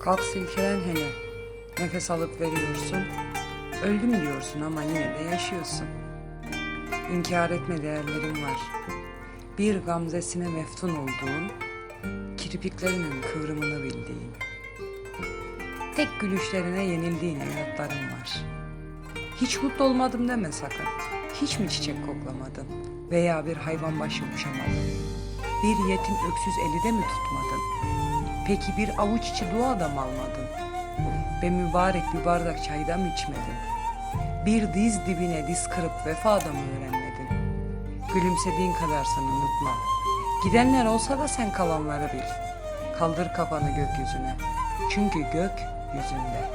Kalk silkelen hele. Nefes alıp veriyorsun. Öldüm diyorsun ama yine de yaşıyorsun. İnkar etme değerlerin var. Bir gamzesine meftun olduğun, kirpiklerinin kıvrımını bildiğin. Tek gülüşlerine yenildiğin evlatların var. Hiç mutlu olmadım deme sakın. Hiç mi çiçek koklamadın? Veya bir hayvan başı uçamadın? Bir yetim öksüz eli de mi tutmadın? Peki bir avuç içi dua da mı almadın? Ve mübarek bir bardak çayda mı içmedin? Bir diz dibine diz kırıp vefa da mı öğrenmedin? Gülümsediğin kadarsın unutma. Gidenler olsa da sen kalanları bil. Kaldır kafanı gökyüzüne. Çünkü gök yüzünde.